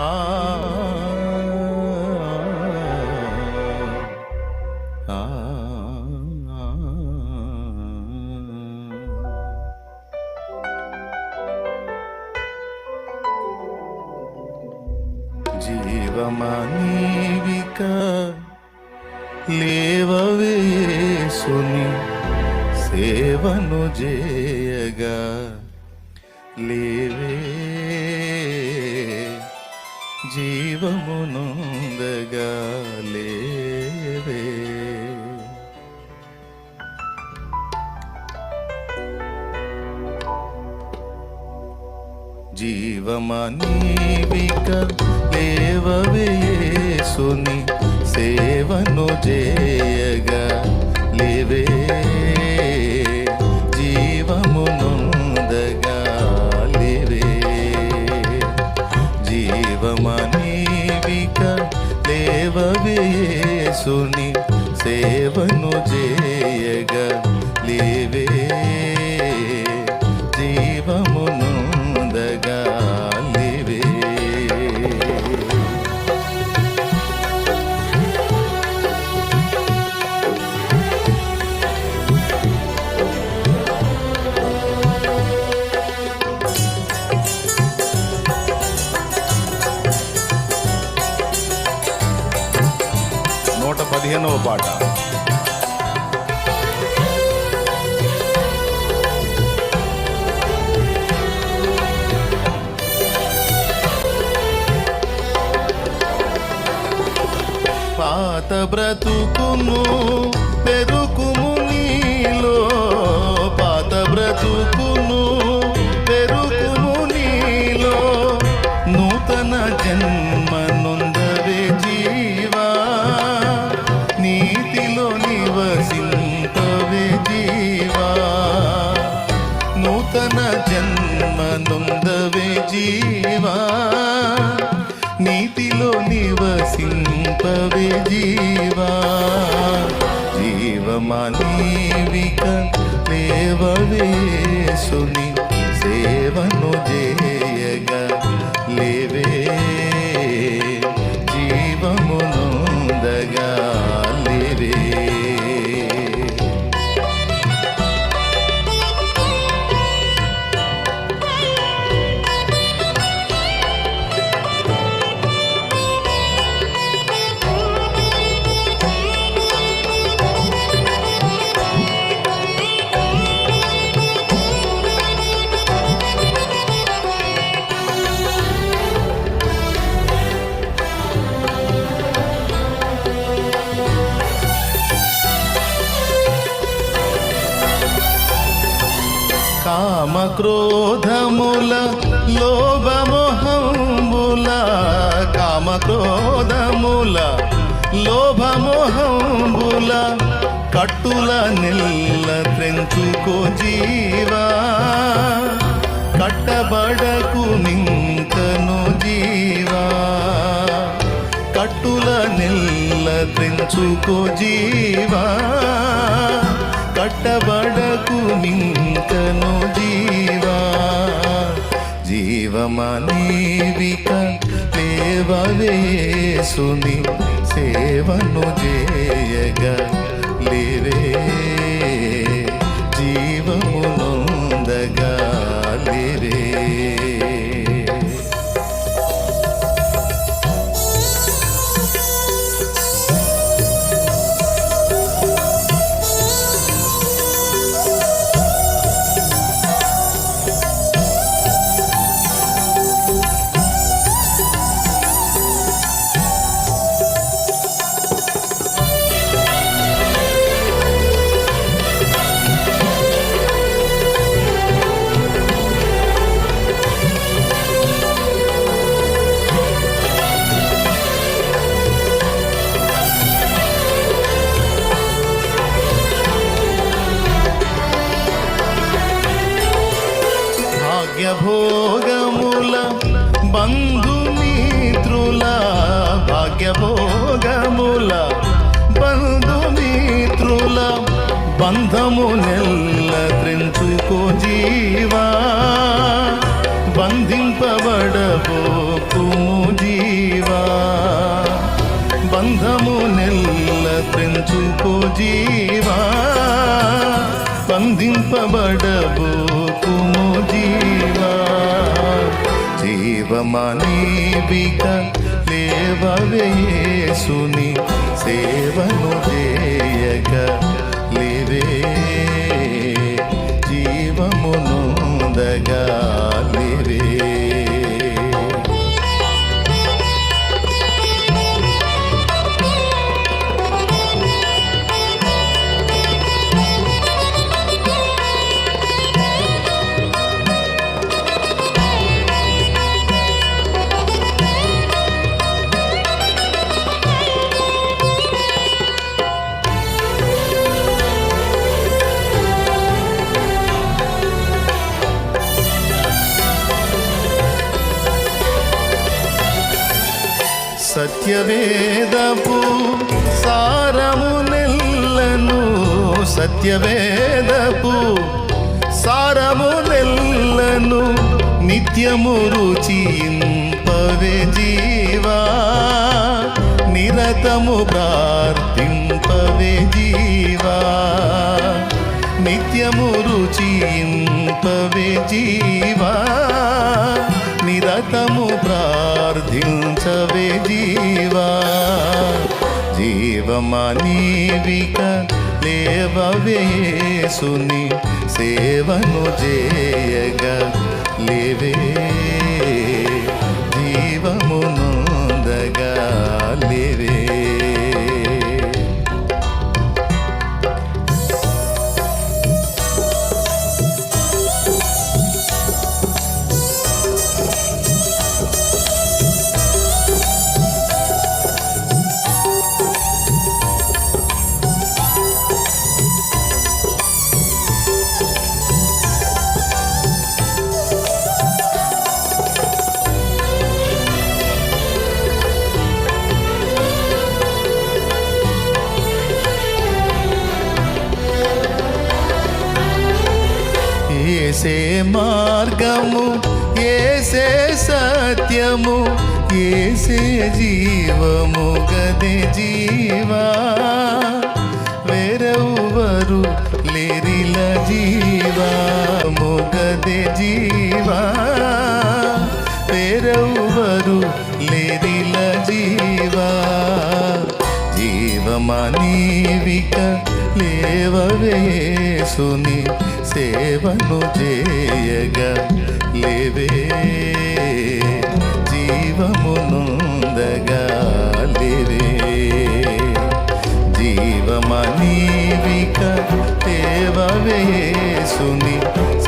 ఆ లేవవేసుని సేవను చేయగా లేవే జీవమునుందగా లేవే జీవమనీవిక లేవవేసుని సేవను చేయగా లేవే లేవవేసుని సేవను చేయగ లేవే పాట. పాత బ్రతుకును పెరుకుము నీలో పాత బ్రతుకు నూతన జన్మ నొందవే జీవా. నీతిలో నివసింపవే జీవా. జీవమానీవిక లేవవేసుని సేవను కామ క్రోధముల లోభమోహముల కామ క్రోధముల లోభమోహముల కట్టుల నిల్ల త్రెంచుకో జీవా. కట్టబడకు నింకను జీవా. కట్టుల నిల్ల త్రెంచుకో జీవా. కట్టబడకు నింకను జీవమనీవిక లేవవేసుని సేవను చేయగా లేవే. జీవమునందగా లేవే. భాగ్యభోగముల బంధుమిత్రుల భాగ్యభోగముల బంధుమిత్రుల బంధము నెల్ల త్రించుకో జీవా. బంధింపబడబోకుము జీవా. బంధము నెల్ల త్రించుకో జీవా. బంధింపబడబో జీవమనీవిక లేవవేసుని సేవను చేయక లేవే సత్యవేదపు సారము నెల్లను. సత్యవేదపు సారము నెల్లను నిత్యము రుచింపవే జీవా. నిరతము ప్రార్థింపవే జీవా. నిత్యము రుచింపవే జీవా. జీవమనీవిక లేవవేసుని సేవను చేయగ లేవే ఏసే మార్గము ఏసే సత్యము ఏసే జీవము గదే జీవా. వేరెవ్వరు లేరిల జీవా ముగదే జీవా. వేరెవ్వరు లేరిల జీవా. జీవమా జీవమనీవిక లేవవేసుని సేవను చేయగా లేవే. జీవమునుందగా లేవే. జీవమనీవిక దేవవేసుని సేవను